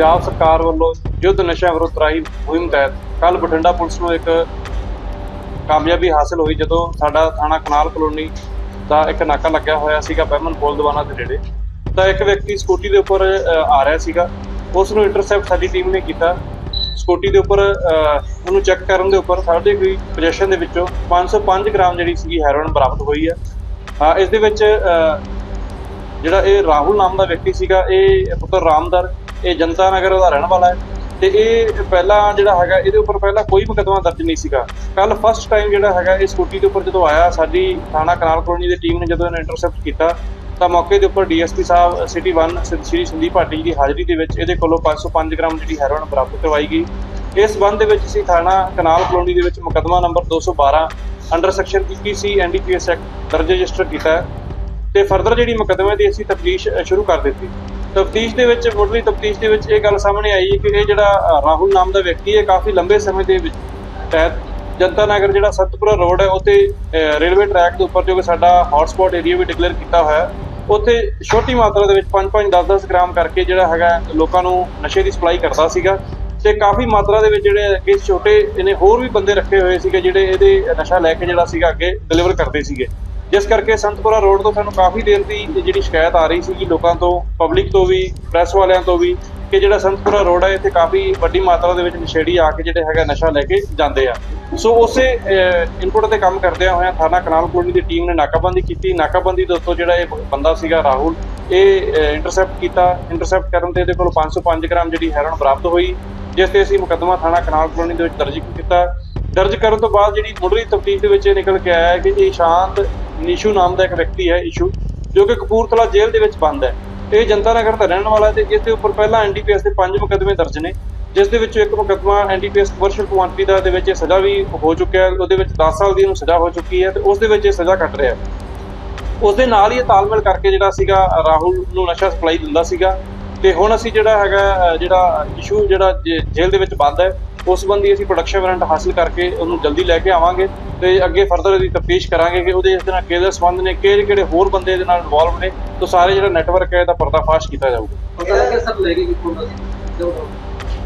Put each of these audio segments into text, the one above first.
ਪੰਜਾਬ ਸਰਕਾਰ ਵੱਲੋਂ ਯੁੱਧ ਨਸ਼ਾ ਵਿਰੁੱਧ ਰਾਹੀਂ ਮੁਹਿੰਮ ਤਹਿਤ ਕੱਲ ਬਠਿੰਡਾ ਪੁਲਿਸ ਨੂੰ ਇੱਕ ਕਾਮਯਾਬੀ ਹਾਸਲ ਹੋਈ ਜਦੋਂ ਸਾਡਾ ਥਾਣਾ ਕਨਾਲ ਕਲੋਨੀ ਦਾ ਇੱਕ ਨਾਕਾ ਲੱਗਿਆ ਹੋਇਆ ਸੀਗਾ ਬਹਿਮਨ ਪੁਲ ਦਵਾਨਾ ਦੇ ਨੇੜੇ। ਤਾਂ ਇੱਕ ਵਿਅਕਤੀ ਸਕੂਟੀ ਦੇ ਉੱਪਰ ਆ ਰਿਹਾ ਸੀਗਾ। ਉਸ ਨੂੰ ਇੰਟਰਸੈਪਟ ਸਾਡੀ ਟੀਮ ਨੇ ਕੀਤਾ। ਸਕੂਟੀ ਦੇ ਉੱਪਰ ਉਹਨੂੰ ਚੈੱਕ ਕਰਨ ਦੇ ਉੱਪਰ ਸਾਡੇ ਕੋਈ ਪੋਜੀਸ਼ਨ ਦੇ ਵਿੱਚੋਂ 505 ਗ੍ਰਾਮ ਜਿਹੜੀ ਸੀਗੀ ਹੈਰੋਇਨ ਬਰਾਮਦ ਹੋਈ ਹੈ ਹਾਂ ਇਸ ਦੇ ਵਿੱਚ ਜਿਹੜਾ ਇਹ ਰਾਹੁਲ ਨਾਮ ਦਾ ਵਿਅਕਤੀ ਸੀਗਾ, ਇਹ ਪੁੱਤਰ ਰਾਮਦਰ। ਇਹ ਜਨਤਾ ਨਗਰ ਦਾ ਰਹਿਣ ਵਾਲਾ ਹੈ। ਤੇ ਇਹ ਪਹਿਲਾਂ ਜਿਹੜਾ ਹੈਗਾ, ਇਹਦੇ ਉੱਪਰ ਪਹਿਲਾਂ ਕੋਈ ਮੁਕੱਦਮਾ ਦਰਜ ਨਹੀਂ ਸੀਗਾ। ਕੱਲ ਫਸਟ ਟਾਈਮ ਜਿਹੜਾ ਹੈਗਾ, ਇਹ ਸਕੂਟੀ ਦੇ ਉੱਪਰ ਜਦੋਂ ਆਇਆ, ਸਾਡੀ ਥਾਣਾ ਕਨਾਲ ਕਲੋਨੀ ਦੀ ਟੀਮ ਨੇ ਜਦੋਂ ਇਹਨੂੰ ਇੰਟਰਸੈਪਟ ਕੀਤਾ, ਤਾਂ ਮੌਕੇ ਦੇ ਉੱਪਰ ਡੀਐਸਪੀ ਸਾਹਿਬ ਸਿਟੀ 1 ਸ਼੍ਰੀ ਸੰਦੀਪ ਭਾਟੀ ਜੀ ਦੀ ਹਾਜ਼ਰੀ ਦੇ ਵਿੱਚ ਇਹਦੇ ਕੋਲੋਂ 505 ਗ੍ਰਾਮ ਜਿਹੜੀ ਹੈਰੋਇਨ ਬਰਾਮਦ ਕਰਵਾਈ ਗਈ। ਇਸ ਸੰਬੰਧ ਦੇ ਵਿੱਚ ਅਸੀਂ ਥਾਣਾ ਕਨਾਲ ਕਲੋਨੀ ਦੇ ਵਿੱਚ ਮੁਕੱਦਮਾ number 212 under section 21 NDPS act ਦਰਜ ਰਜਿਸਟਰ ਕੀਤਾ ਹੈ। ਤੇ ਫਰਦਰ ਜਿਹੜੀ ਮੁਕੱਦਮੇ ਦੀ ਅਸੀਂ ਤਫਤੀਸ਼ ਸ਼ੁਰੂ ਕਰ ਦਿੱਤੀ। ਤਫਤੀਸ਼ ਦੇ ਵਿੱਚ, ਮੁੱਢਲੀ ਤਫਤੀਸ਼ ਦੇ ਵਿੱਚ ਇਹ ਗੱਲ ਸਾਹਮਣੇ ਆਈ ਕਿ ਇਹ ਜਿਹੜਾ ਰਾਹੁਲ ਨਾਮ ਦਾ ਵਿਅਕਤੀ ਹੈ, ਕਾਫੀ ਲੰਬੇ ਸਮੇਂ ਦੇ ਵਿੱਚ ਤਹਿਤ ਜਨਤਾ ਨਗਰ ਜਿਹੜਾ ਸਤਪੁਰਾ ਰੋਡ ਹੈ, ਉੱਥੇ ਰੇਲਵੇ ਟਰੈਕ ਦੇ ਉੱਪਰ ਜੋ ਕਿ ਸਾਡਾ ਹੌਟਸਪੌਟ ਏਰੀਆ ਵੀ ਡਿਕਲੇਅਰ ਕੀਤਾ ਹੋਇਆ ਹੈ, ਉੱਥੇ ਛੋਟੀ ਮਾਤਰਾ ਦੇ ਵਿੱਚ 5-5 10-10 ਗ੍ਰਾਮ ਕਰਕੇ ਜਿਹੜਾ ਹੈਗਾ ਲੋਕਾਂ ਨੂੰ ਨਸ਼ੇ ਦੀ ਸਪਲਾਈ ਕਰਦਾ ਸੀਗਾ ਤੇ ਕਾਫੀ ਮਾਤਰਾ ਦੇ ਵਿੱਚ ਜਿਹੜੇ ਅੱਗੇ ਛੋਟੇ, ਇਹਨੇ ਹੋਰ ਵੀ ਬੰਦੇ ਰੱਖੇ ਹੋਏ ਸੀਗੇ ਜਿਹੜੇ ਇਹਦੇ ਨਸ਼ਾ ਲੈ ਕੇ ਜਿਹੜਾ ਸੀਗਾ ਅੱਗੇ ਡਿਲੀਵਰ ਕਰਦੇ ਸੀਗੇ। ਜਿਸ ਕਰਕੇ ਸੰਤਪੁਰਾ ਰੋਡ ਤੋਂ ਸਾਨੂੰ ਕਾਫੀ ਦੇਰ ਦੀ ਜਿਹੜੀ ਸ਼ਿਕਾਇਤ ਆ ਰਹੀ ਸੀਗੀ ਲੋਕਾਂ ਤੋਂ ਪਬਲਿਕ ਤੋਂ ਵੀ ਪ੍ਰੈਸ ਵਾਲਿਆਂ ਤੋਂ ਵੀ, ਕਿ ਜਿਹੜਾ ਸੰਤਪੁਰਾ ਰੋਡ ਹੈ ਇੱਥੇ ਕਾਫੀ ਵੱਡੀ ਮਾਤਰਾ ਦੇ ਵਿੱਚ ਨਸ਼ੇੜੀ ਆ ਕੇ ਜਿਹੜੇ ਹੈਗਾ ਨਸ਼ਾ ਲੈ ਕੇ ਜਾਂਦੇ ਆ। ਸੋ ਉਸੇ ਇਨਪੁਟ ਤੇ ਕੰਮ ਕਰਦਿਆਂ ਹੋਇਆਂ ਥਾਣਾ ਕਨਾਲ ਕੋਲੀ ਦੀ ਟੀਮ ਨੇ ਨਾਕਾਬੰਦੀ ਕੀਤੀ। ਨਾਕਾਬੰਦੀ ਦੇ ਉੱਤੋਂ ਜਿਹੜਾ ਇਹ ਬੰਦਾ ਸੀਗਾ ਰਾਹੁਲ, ਇਹ ਇੰਟਰਸੈਪਟ ਕੀਤਾ। ਇੰਟਰਸੈਪਟ ਕਰਨ ਤੇ ਇਹਦੇ ਕੋਲ 505 ਗ੍ਰਾਮ ਜਿਹੜੀ ਹੈਰੋਇਨ ਬਰਾਮਦ ਹੋਈ, ਜਿਸ ਤੇ ਅਸੀਂ ਮੁਕੱਦਮਾ ਥਾਣਾ ਕਨਾਲ ਕਲੋਨੀ ਦੇ ਵਿੱਚ ਦਰਜ ਕੀਤਾ। ਦਰਜ ਕਰਨ ਤੋਂ ਬਾਅਦ ਜਿਹੜੀ ਮੁੱਢਲੀ ਤਫਤੀਸ਼ ਦੇ ਵਿੱਚ ਇਹ ਨਿਕਲ ਕੇ ਆਇਆ ਹੈ ਕਿ ਇਹ ਸ਼ਾਂਤ ਨਿਸ਼ੂ ਨਾਮ ਦਾ ਇੱਕ ਵਿਅਕਤੀ ਹੈ, ਇਸ਼ੂ, ਜੋ ਕਿ ਕਪੂਰਥਲਾ ਜੇਲ੍ਹ ਦੇ ਵਿੱਚ ਬੰਦ ਹੈ। ਇਹ ਜਨਤਾ ਨਗਰ ਦਾ ਰਹਿਣ ਵਾਲਾ ਹੈ ਤੇ ਇਸ ਦੇ ਉੱਪਰ ਪਹਿਲਾਂ ਐਨਡੀਪੀਐਸ ਦੇ ਪੰਜ ਮੁਕੱਦਮੇ ਦਰਜ ਨੇ, ਜਿਸ ਦੇ ਵਿੱਚੋਂ ਇੱਕ ਮੁਕੱਦਮਾ ਐਨਡੀਪੀਐਸ ਕਮਰਸ਼ੀਅਲ ਕੁਆਂਟੀਟੀ ਦਾ, ਦੇ ਵਿੱਚ ਇਹ ਸਜ਼ਾ ਵੀ ਹੋ ਚੁੱਕਿਆ ਹੈ, ਉਹਦੇ ਵਿੱਚ 10 ਸਾਲ ਦੀ ਇਹਨੂੰ ਸਜ਼ਾ ਹੋ ਚੁੱਕੀ ਹੈ ਤੇ ਉਸ ਦੇ ਵਿੱਚ ਇਹ ਸਜ਼ਾ ਕੱਟ ਰਿਹਾ ਹੈ। ਉਸ ਦੇ ਨਾਲ ਹੀ ਇਹ ਤਾਲਮੇਲ ਕਰਕੇ ਜਿਹੜਾ ਸੀਗਾ, ਰਾਹੁਲ ਨੂੰ ਨਸ਼ਾ ਸਪਲਾਈ ਦਿੰਦਾ ਸੀਗਾ ਤੇ ਹੁਣ ਅਸੀਂ ਜਿਹੜਾ ਹੈਗਾ ਜਿਹੜਾ ਇਸ਼ੂ ਜਿਹੜਾ ਜੇਲ੍ਹ ਦੇ ਵਿੱਚ ਬੰਦ ਹੈ ਉਸ ਸੰਬੰਧੀ ਅਸੀਂ ਪ੍ਰੋਡਕਸ਼ਨ ਵਾਰੰਟ ਹਾਸਲ ਕਰਕੇ ਉਹਨੂੰ ਜਲਦੀ ਲੈ ਕੇ ਆਵਾਂਗੇ ਤੇ ਅੱਗੇ ਫਰਦਰ ਇਹਦੀ ਤਫਤੀਸ਼ ਕਰਾਂਗੇ ਕਿ ਉਹਦੇ ਇਸ ਦੇ ਨਾਲ ਕਿਹਦੇ ਸੰਬੰਧ ਨੇ ਕਿਹੜੇ ਕਿਹੜੇ ਹੋਰ ਬੰਦੇ ਇਹਦੇ ਨਾਲ ਇਨਵੋਲਵ ਨੇ ਤਾਂ ਸਾਰੇ ਜਿਹੜਾ ਨੈਟਵਰਕ ਹੈ ਇਹਦਾ ਪਰਦਾਫਾਸ਼ ਕੀਤਾ ਜਾਊਗਾ।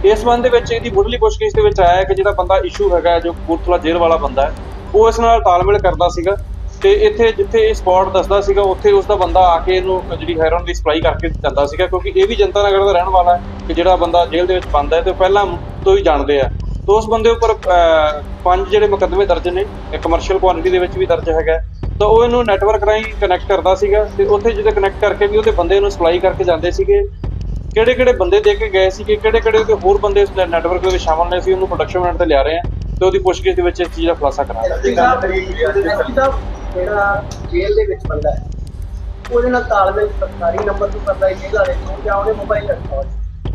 ਇਸ ਸੰਬੰਧ ਦੇ ਵਿੱਚ ਇਹਦੀ ਮੁੱਢਲੀ ਪੁੱਛਗਿੱਛ ਦੇ ਵਿੱਚ ਆਇਆ ਹੈ ਕਿ ਜਿਹੜਾ ਬੰਦਾ ਇਸ਼ੂ ਹੈਗਾ ਜੋ ਕਪੂਰਥਲਾ ਜੇਲ੍ਹ ਵਾਲਾ ਬੰਦਾ ਹੈ ਉਹ ਇਸ ਨਾਲ ਤਾਲਮੇਲ ਕਰਦਾ ਸੀਗਾ। ਤੇ ਇੱਥੇ ਜਿੱਥੇ ਇਹ ਸਪੌਟ ਦੱਸਦਾ ਸੀਗਾ, ਉੱਥੇ ਉਸ ਦਾ ਬੰਦਾ ਆ ਕੇ ਇਹਨੂੰ ਜਿਹੜੀ ਹੈਰੋਨ ਦੀ ਸਪਲਾਈ ਕਰਕੇ ਜਾਂਦਾ ਸੀਗਾ, ਕਿਉਂਕਿ ਇਹ ਵੀ ਜਨਤਾ ਨਗਰ ਦਾ ਰਹਿਣ ਵਾਲਾ ਹੈ ਕਿ ਜਿਹੜਾ ਬੰਦਾ ਜੇਲ੍ਹ ਦੇ ਵਿੱਚ ਬੰਦ ਹੈ ਤੇ ਉਹ ਪਹਿਲਾਂ ਤੋਂ ਹੀ ਜਾਣਦੇ ਆ। ਤੋਂ ਉਸ ਬੰਦੇ ਉੱਪਰ ਪੰਜ ਜਿਹੜੇ ਮੁਕੱਦਮੇ ਦਰਜ ਨੇ ਕਮਰਸ਼ੀਅਲ ਕੁਆਂਟੀਟੀ ਦੇ ਵਿੱਚ ਵੀ ਦਰਜ ਹੈਗਾ। ਤਾਂ ਉਹ ਇਹਨੂੰ ਨੈਟਵਰਕ ਰਾਹੀਂ ਕਨੈਕਟ ਕਰਦਾ ਸੀਗਾ ਤੇ ਉੱਥੇ ਜਦੋਂ ਕਨੈਕਟ ਕਰਕੇ ਵੀ ਉਹਦੇ ਬੰਦੇ ਨੂੰ ਸਪਲਾਈ ਕਰਕੇ ਜਾਂਦੇ ਸੀਗੇ। ਕਿਹੜੇ ਕਿਹੜੇ ਬੰਦੇ ਦੇ ਕੇ ਗਏ ਸੀ ਕਿ ਕਿਹੜੇ ਕਿਹੜੇ ਉਹਦੇ ਹੋਰ ਬੰਦੇ ਉਸ ਨੈਟਵਰਕ ਦੇ ਵਿੱਚ ਸ਼ਾਮਲ ਨੇ ਸੀ ਉਹਨੂੰ ਪ੍ਰੋਡਕਸ਼ਨ ਮਿੰਟ ਤੇ ਲਿਆ ਰਹੇ ਆ ਤੇ ਉਹਦੀ ਪੁੱਛਗਿੱਛ ਦੇ ਵਿੱਚ ਇਸ ਚੀਜ਼ ਦਾ ਖੁਲਾਸਾ ਕਰਾਂਗੇ। ਜਿਹੜਾ ਜੇਲ੍ਹ ਦੇ ਵਿੱਚ ਬੰਦਾ ਹੈ ਉਹਦੇ ਨਾਲ ਤਾਲਮੇਲ ਸਰਕਾਰੀ ਨੰਬਰ ਤੋਂ ਕਰਦਾ ਹੈ ਜੇਲ੍ਹ ਵਾਲੇ ਤੋਂ ਜਾਂ ਉਹਦੇ ਮੋਬਾਈਲ ਨੰਬਰ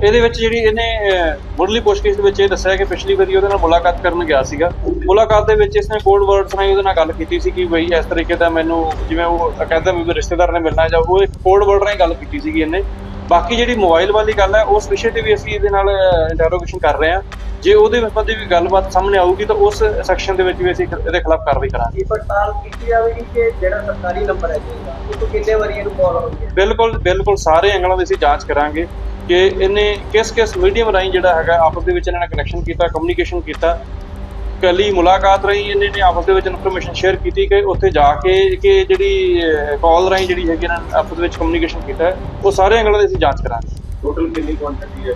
ਇਹਦੇ ਵਿੱਚ ਜਿਹੜੀ ਇਹਨੇ ਅਹ, ਮੁੱਢਲੀ ਦੇ ਵਿੱਚ ਇਹ ਦੱਸਿਆ ਕਿ ਪਿਛਲੀ ਵਾਰੀ ਉਹਦੇ ਨਾਲ ਮੁਲਾਕਾਤ ਕਰਨ ਗਿਆ ਸੀਗਾ। ਮੁਲਾਕਾਤ ਦੇ ਵਿੱਚ ਇਸਨੇ ਕੋਡ ਵਰਡਸ ਨਾਲ ਉਹਦੇ ਨਾਲ ਗੱਲ ਕੀਤੀ ਸੀ ਕਿ ਬਈ ਇਸ ਤਰੀਕੇ ਦਾ ਮੈਨੂੰ ਜਿਵੇਂ ਉਹ ਕਹਿੰਦਾ ਵੀ ਰਿਸ਼ਤੇਦਾਰ ਨੇ ਮਿਲਣਾ ਜਾਂ ਉਹ ਇੱਕ ਕੋਡ ਵਰਡ ਨਾਲ ਗੱਲ ਕੀਤੀ ਸੀਗੀ ਇਹਨੇ। ਬਾਕੀ ਜਿਹੜੀ ਮੋਬਾਈਲ ਵਾਲੀ ਗੱਲ ਹੈ ਉਸ ਵਿਸ਼ੇ ਤੇ ਵੀ ਅਸੀਂ ਇਹਦੇ ਨਾਲ ਇੰਟਰੋਗੇਸ਼ਨ ਕਰ ਰਹੇ ਹਾਂ। ਜੇ ਉਹਦੇ ਸੰਬੰਧੀ ਵੀ ਗੱਲਬਾਤ ਸਾਹਮਣੇ ਆਊਗੀ ਤਾਂ ਉਸ ਸੈਕਸ਼ਨ ਦੇ ਵਿੱਚ ਵੀ ਅਸੀਂ ਇਹਦੇ ਖਿਲਾਫ ਕਾਰਵਾਈ ਕਰਾਂਗੇ। ਇਹ ਪੜਤਾਲ ਕੀਤੀ ਜਾਵੇਗੀ ਕਿ ਜਿਹੜਾ ਸਰਕਾਰੀ ਨੰਬਰ ਹੈ ਦਾ ਉਹ ਤੋਂ ਕਿੰਨੇ ਵਾਰੀ ਇਹਨੂੰ ਕਾਲ ਹੋਈ ਹੈ ਬਿਲਕੁਲ ਬਿਲਕੁਲ ਸਾਰੇ ਐਂਗਲਾਂ ਦੀ ਅਸੀਂ ਜਾਂਚ ਕਰਾਂਗੇ ਕਿ ਇਹਨੇ ਕਿਸ ਕਿਸ ਮੀਡੀਅਮ ਰਾਹੀਂ ਜਿਹੜਾ ਹੈਗਾ ਆਪਸ ਦੇ ਵਿੱਚ ਇਹਨਾਂ ਨੇ ਕਨੈਕਸ਼ਨ ਕੀਤਾ ਕਮਿਊਨੀਕੇਸ਼ਨ ਕੀਤਾ। ਕੱਲੀ ਮੁਲਾਕਾਤ ਰਾਹੀਂ ਇਹਨੇ ਨੇ ਆਪਸ ਦੇ ਵਿੱਚ ਇਨਫੋਰਮੇਸ਼ਨ ਸ਼ੇਅਰ ਕੀਤੀ ਕਿ ਉੱਥੇ ਜਾ ਕੇ ਕਿ ਜਿਹੜੀ ਕਾਲ ਰਾਹੀਂ ਜਿਹੜੀ ਹੈਗੀ ਇਹਨਾਂ ਨੇ ਆਪਸ ਦੇ ਵਿੱਚ ਕਮਿਊਨੀਕੇਸ਼ਨ ਕੀਤਾ। ਉਹ ਸਾਰੇ ਐਂਗਲਾਂ ਦੀ ਅਸੀਂ ਜਾਂਚ ਕਰਾਂਗੇ। ਟੋਟਲ ਕਿੰਨੀ ਕੁਆਂਟੀਟੀ ਹੈ?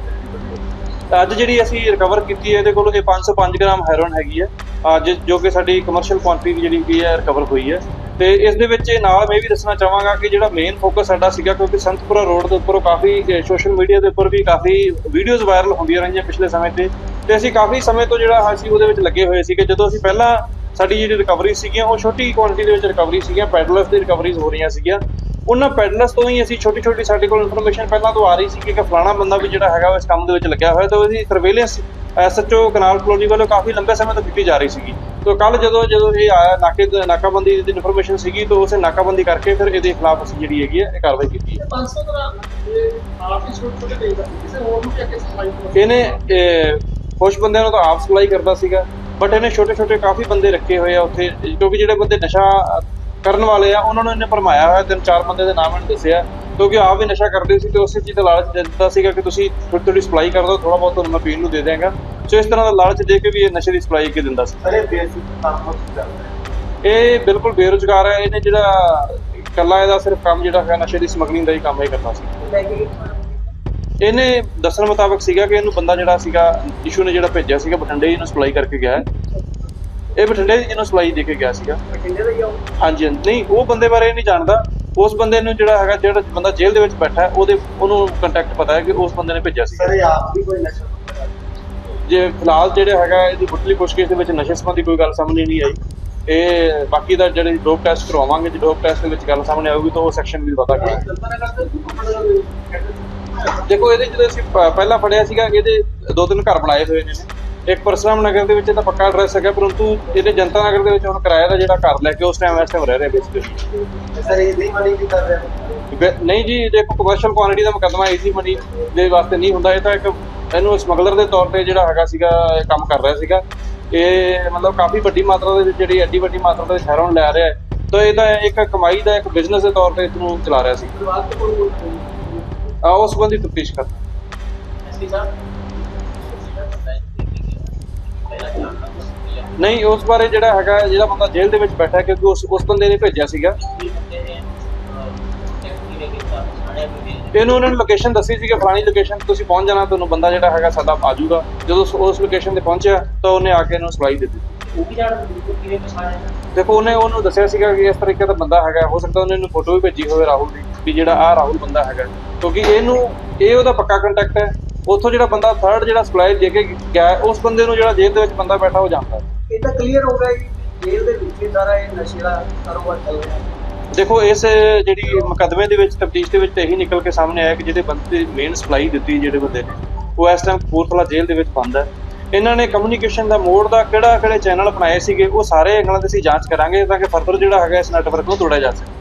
ਅੱਜ ਜਿਹੜੀ ਅਸੀਂ ਰਿਕਵਰ ਕੀਤੀ ਹੈ, ਇਹਦੇ ਕੋਲ ਇਹ 505 ਗ੍ਰਾਮ ਹੈਰੋਇਨ ਹੈਗੀ ਹੈ। ਅੱਜ ਜੋ ਕਿ ਸਾਡੀ ਕਮਰਸ਼ੀਅਲ ਕੁਆਂਟੀਟੀ ਜਿਹੜੀ ਵੀ ਹੈ ਰਿਕਵਰ ਹੋਈ ਹੈ। ਤੇ ਇਸ ਦੇ ਵਿੱਚ ਨਾਲ ਮੈਂ ਇਹ ਵੀ ਦੱਸਣਾ ਚਾਹਾਂਗਾ ਕਿ ਜਿਹੜਾ ਮੇਨ ਫੋਕਸ ਸਾਡਾ ਸੀਗਾ, ਕਿਉਂਕਿ ਸੰਤਪੁਰਾ ਰੋਡ ਦੇ ਉੱਪਰ ਕਾਫੀ ਸੋਸ਼ਲ ਮੀਡੀਆ ਦੇ ਉੱਪਰ ਵੀ ਕਾਫੀ ਵੀਡੀਓਜ਼ ਵਾਇਰਲ ਹੁੰਦੀਆਂ ਰਹੀਆਂ ਪਿਛਲੇ ਸਮੇਂ ਤੇ। ਤੇ ਅਸੀਂ ਕਾਫੀ ਸਮੇਂ ਤੋਂ ਜਿਹੜਾ ਅਸੀਂ ਉਹਦੇ ਵਿੱਚ ਲੱਗੇ ਹੋਏ ਸੀਗੇ। ਜਦੋਂ ਅਸੀਂ ਪਹਿਲਾਂ ਸਾਡੀ ਜਿਹੜੀ ਰਿਕਵਰੀ ਸੀਗੀਆਂ, ਉਹ ਛੋਟੀ ਕੁਆਂਟੀਟੀ ਦੇ ਵਿੱਚ ਰਿਕਵਰੀ ਸੀਗੀਆਂ ਪੈਡਲਰਸ ਦੀ ਰਿਕਵਰੀਜ਼ ਹੋ ਰਹੀਆਂ ਸੀਗੀਆਂ। ਉਹਨਾਂ ਪੈਡਲਰਸ ਤੋਂ ਹੀ ਅਸੀਂ ਛੋਟੀ ਛੋਟੀ ਸਾਡੇ ਕੋਲ ਇਨਫੋਰਮੇਸ਼ਨ ਪਹਿਲਾਂ ਤੋਂ ਆ ਰਹੀ ਸੀ ਕਿ ਫਲਾਣਾ ਬੰਦਾ ਵੀ ਜਿਹੜਾ ਹੈਗਾ ਇਸ ਕੰਮ ਦੇ ਵਿੱਚ ਲੱਗਿਆ ਹੋਇਆ ਤਾਂ ਉਹਦੀ ਸਰਵੇਲੈਂਸ ਐਸਐਚਓ ਕਨਾਲ ਕਲੋਨੀ ਵੱਲੋਂ ਕਾਫੀ ਲੰਬੇ ਸਮੇਂ ਤੋਂ ਕੀਤੀ ਜਾ ਰਹੀ ਸੀਗੀ। ਤੋਂ ਕੱਲ ਜਦੋਂ ਜਦੋਂ ਇਹ ਆਇਆ, ਨਾਕੇ ਨਾਕਾਬੰਦੀ ਦੀ ਇਨਫੋਰਮੇਸ਼ਨ ਸੀਗੀ, ਤਾਂ ਉਸੇ ਨਾਕਾਬੰਦੀ ਕਰਕੇ ਫਿਰ ਇਹਦੇ ਖਿਲਾਫ ਅਸੀਂ ਜਿਹੜੀ ਹੈਗੀ ਹੈ ਇਹ ਕਾਰਵਾਈ ਕੀਤੀ ਹੈ। 500 ਗ੍ਰਾਮ ਇਹ ਆਪ ਛੋਟੇ ਛੋਟੇ ਦੇਦਾ ਕਿਸੇ ਹੋਰ ਨੂੰ ਵੀ ਅੱਗੇ ਸਪਲਾਈ ਇਹਨੇ ਖੁਸ਼ ਬੰਦਿਆਂ ਨੂੰ ਤਾਂ ਆਪ ਸਪਲਾਈ ਕਰਦਾ ਸੀਗਾ, ਬਟ ਇਹਨੇ ਛੋਟੇ ਛੋਟੇ ਕਾਫੀ ਬੰਦੇ ਰੱਖੇ ਹੋਏ ਆ ਉੱਥੇ, ਕਿਉਂਕਿ ਜਿਹੜੇ ਬੰਦੇ ਨਸ਼ਾ ਕਰਨ ਵਾਲੇ ਆ ਉਹਨਾਂ ਨੂੰ ਇਹਨੇ ਭਰਮਾਇਆ ਹੋਇਆ ਤਿੰਨ ਚਾਰ ਬੰਦੇ ਦੇ ਨਾਮ ਇਹਨੇ ਦੱਸਿਆ ਕਿਉਂਕਿ ਆਪ ਵੀ ਨਸ਼ਾ ਕਰਦੇ ਸੀ ਤੇ ਉਸੇ ਚੀਜ਼ ਦਾ ਲਾਲਚ ਦੇ ਦਿੱਤਾ ਸੀਗਾ ਕਿ ਤੁਸੀਂ ਥੋੜੀ ਥੋੜੀ ਸਪਲਾਈ ਕਰ ਦਿਓ ਥੋੜਾ ਬਹੁਤ ਤੁਹਾਨੂੰ ਮੈਂ ਪੀਣ ਨੂੰ ਦੇ ਦਿਆਂਗਾ। ਸੋ ਇਸ ਤਰ੍ਹਾਂ ਦਾ ਲਾਲਚ ਦੇ ਕੇ ਵੀ ਇਹ ਨਸ਼ੇ ਦੀ ਸਪਲਾਈ ਅੱਗੇ ਦਿੰਦਾ ਸੀ। ਅਰੇ ਬੇਸਿਕ ਕੰਮ ਚੱਲਦਾ ਹੈ। ਇਹ ਬਿਲਕੁਲ ਬੇਰੁਜ਼ਗਾਰ ਹੈ ਇਹਨੇ ਜਿਹੜਾ ਇਕੱਲਾ ਇਹਦਾ ਸਿਰਫ ਕੰਮ ਜਿਹੜਾ ਹੈ ਨਸ਼ੇ ਦੀ ਸਮਗਲਿੰਗ ਦਾ ਹੀ ਕੰਮ ਇਹ ਕਰਦਾ ਸੀ। ਇਹਨੇ ਦੱਸਣ ਮੁਤਾਬਕ ਸੀਗਾ ਕਿ ਇਹਨੂੰ ਬੰਦਾ ਜਿਹੜਾ ਸੀਗਾ ਇਸ਼ੂ ਨੇ ਜਿਹੜਾ ਭੇਜਿਆ ਸੀਗਾ ਬਠਿੰਡੇ ਇਹਨੂੰ ਸਪਲਾਈ ਕਰਕੇ ਗਿਆ ਹੈ। ਇਹ ਬਠਿੰਡੇ ਇਹਨੂੰ ਸਪਲਾਈ ਦੇ ਕੇ ਗਿਆ ਸੀਗਾ ਬਠਿੰਡੇ ਦਾ ਹੀ ਆਉਂ ਹਾਂਜੀ ਹਾਂਜੀ। ਨਹੀਂ ਉਹ ਬੰਦੇ ਬਾਰੇ ਨਹੀਂ ਜਾਣਦਾ ਉਸ ਬੰਦੇ ਨੂੰ ਜਿਹੜਾ ਹੈਗਾ ਜਿਹੜਾ ਬੰਦਾ ਜੇਲ੍ਹ ਦੇ ਵਿੱਚ ਬੈਠਾ ਹੈ ਉਹਦੇ ਉਹਨੂੰ ਕੰਟੈਕਟ ਪਤਾ ਹੈ ਕਿ ਉਸ ਬੰਦੇ ਨੇ ਭੇਜਿਆ ਸੀ ਸਰ ਇਹ ਆਪ ਵੀ ਕੋਈ ਨਸ਼ਾ ਕਰਦਾ। ਜੇ ਫਿਲਹਾਲ ਜਿਹੜਾ ਹੈਗਾ ਇਹਦੀ ਮੁੱਢਲੀ ਪੁੱਛਗਿੱਛ ਦੇ ਵਿੱਚ ਨਸ਼ੇ ਸੰਬੰਧੀ ਕੋਈ ਗੱਲ ਸਾਹਮਣੇ ਨਹੀਂ ਆਈ ਇਹ ਬਾਕੀ ਦਾ ਜਿਹੜੇ ਡੋਪ ਟੈਸਟ ਕਰਵਾਵਾਂਗੇ ਜੇ ਡੋਪ ਟੈਸਟ ਦੇ ਵਿੱਚ ਗੱਲ ਸਾਹਮਣੇ ਆਊਗੀ ਤਾਂ ਉਹ ਸੈਕਸ਼ਨ ਵੀ ਪਤਾ ਕਰਾਂਗੇ ਦੇਖੋ ਇਹਦੇ ਜਦੋਂ ਅਸੀਂ ਪ- ਪਹਿਲਾਂ ਫੜਿਆ ਸੀਗਾ ਇਹਦੇ ਦੋ ਤਿੰਨ ਘਰ ਬਣਾਏ ਹੋਏ ਨੇ ਇਹਨੇ। ਇੱਕ ਪਰਸਰਾਮ ਨਗਰ ਦੇ ਵਿੱਚ ਇਹਦਾ ਪੱਕਾ ਐਡਰੈਸ ਹੈਗਾ ਪਰੰਤੂ ਇਹਦੇ ਜਨਤਾ ਨਗਰ ਦੇ ਵਿੱਚ ਹੁਣ ਕਿਰਾਏ ਦਾ ਜਿਹੜਾ ਘਰ ਲੈ ਕੇ ਉਸ ਟਾਈਮ ਇਸ ਟਾਈਮ ਰਹਿ ਰਿਹਾ ਬੇਸਿਕਲੀ ਸਰ ਇਹ ਨਹੀਂ ਮਨੀ ਵੀ ਕਰ ਰਿਹਾ ਨਹੀਂ ਜੀ ਦੇਖੋ ਕਮਰਸ਼ੀਅਲ ਕੁਆਂਟੀਟੀ ਦਾ ਮੁਕੱਦਮਾ ਈਜ਼ੀ ਮਨੀ ਦੇ ਵਾਸਤੇ ਨਹੀਂ ਹੁੰਦਾ। ਇਹ ਤਾਂ ਇੱਕ ਇਹਨੂੰ ਸਮਗਲਰ ਦੇ ਤੌਰ ਤੇ ਜਿਹੜਾ ਹੈਗਾ ਸੀਗਾ ਇਹ ਕੰਮ ਕਰ ਰਿਹਾ ਸੀਗਾ। ਇਹ ਮਤਲਬ ਕਾਫੀ ਵੱਡੀ ਮਾਤਰਾ ਦੇ ਵਿੱਚ ਜਿਹੜੀ ਐਡੀ ਵੱਡੀ ਮਾਤਰਾ ਦੇ ਸ਼ਹਿਰੋਂ ਲੈ ਰਿਹਾ ਹੈ। ਤਾਂ ਇਹ ਤਾਂ ਇੱਕ ਕਮਾਈ ਦਾ ਇੱਕ ਬਿਜ਼ਨਸ ਦੇ ਤੌਰ ਤੇ ਇਸਨੂੰ ਚਲਾ ਰਿਹਾ ਸੀ। ਤੋਂ ਆ ਉਸ ਸੰਬੰਧੀ ਤਫਤੀਸ਼ ਕਰ। ਐਸਪੀ ਸਾਹਿਬ ਨਹੀਂ, ਉਸ ਬਾਰੇ ਜਿਹੜਾ ਹੈਗਾ, ਜਿਹੜਾ ਬੰਦਾ ਜੇਲ੍ਹ ਦੇ ਵਿੱਚ ਬੈਠਾ ਕਿਉਂਕਿ ਉਸ ਉਸ ਬੰਦੇ ਨੇ ਭੇਜਿਆ ਸੀਗਾ। ਇਹਨੂੰ ਉਹਨਾਂ ਨੇ ਲੋਕੇਸ਼ਨ ਦੱਸੀ ਸੀ ਕਿ ਫਲਾਣੀ ਲੋਕੇਸ਼ਨ ਤੇ ਤੁਸੀਂ ਪਹੁੰਚ ਜਾਣਾ, ਤੁਹਾਨੂੰ ਬੰਦਾ ਜਿਹੜਾ ਹੈਗਾ ਸਾਡਾ ਆ ਜਾਊਗਾ। ਜਦੋਂ ਉਸ- ਲੋਕੇਸ਼ਨ ਤੇ ਪਹੁੰਚਿਆ, ਤਾਂ ਉਹਨੇ ਆ ਕੇ ਇਹਨੂੰ ਸਪਲਾਈ ਦਿੱਤੀ। ਉਹ ਵੀ ਜਾਣ ਕਿਵੇਂ ਪਛਾਣਿਆ ਦੇਖੋ, ਉਹਨੇ ਉਹਨੂੰ ਦੱਸਿਆ ਸੀਗਾ ਕਿ ਇਸ ਤਰੀਕੇ ਦਾ ਬੰਦਾ ਹੈਗਾ, ਹੋ ਸਕਦਾ ਉਹਨੇ ਇਹਨੂੰ ਫੋਟੋ ਵੀ ਭੇਜੀ ਹੋਵੇ ਰਾਹੁਲ ਦੀ, ਵੀ ਜਿਹੜਾ ਆ ਰਾਹੁਲ ਬੰਦਾ ਹੈਗਾ। ਕਿਉਂਕਿ ਇਹਨੂੰ ਇਹ ਉਹਦਾ ਪੱਕਾ ਕੰਟੈਕਟ ਹੈ। ਉੱਥੋਂ ਜਿਹੜਾ ਬੰਦਾ ਥਰਡ ਜਿਹੜਾ ਸਪਲਾਈ ਦੇ ਕੇ ਗਿਆ, ਉਸ ਬੰਦੇ ਨੂੰ ਜਿਹੜਾ ਜੇਲ੍ਹ ਦੇ ਵਿੱਚ ਬੰਦਾ ਬੈਠਾ, ਉਹ ਜਾਣਦਾ। ਇਹ ਤਾਂ ਕਲੀਅਰ ਹੋ ਗਿਆ ਕਿ ਜੇਲ੍ਹ ਦੇ ਵਿੱਚ ਹੀ ਸਾਰਾ ਇਹ ਨਸ਼ੇ ਦਾ ਕਾਰੋਬਾਰ ਚੱਲ ਰਿਹਾ। ਹੈ ਦੇਖੋ, ਇਸ ਜਿਹੜੀ ਮੁਕੱਦਮੇ ਦੇ ਵਿੱਚ, ਤਫਤੀਸ਼ ਦੇ ਵਿੱਚ ਇਹੀ ਨਿਕਲ ਕੇ ਸਾਹਮਣੇ ਆਇਆ ਕਿ ਜਿਹੜੇ ਬੰਦੇ ਮੇਨ ਸਪਲਾਈ ਦਿੱਤੀ ਜਿਹੜੇ ਬੰਦੇ ਨੇ, ਉਹ ਇਸ ਟਾਈਮ ਕਪੂਰਥਲਾ ਜੇਲ੍ਹ ਦੇ ਵਿੱਚ ਬੰਦ ਹੈ। ਇਹਨਾਂ ਨੇ ਕਮਿਊਨੀਕੇਸ਼ਨ ਦਾ ਮੋਡ ਦਾ ਕਿਹੜਾ ਕਿਹੜੇ ਚੈਨਲ ਬਣਾਏ ਸੀਗੇ, ਉਹ ਸਾਰੇ ਐਂਗਲਾਂ ਦੀ ਅਸੀਂ ਜਾਂਚ ਕਰਾਂਗੇ ਤਾਂ ਕਿ ਫਰਦਰ ਜਿਹੜਾ ਹੈਗਾ ਇਸ ਨੈਟਵਰਕ ਨੂੰ ਤੋੜਿਆ ਜਾ ਸਕੇ।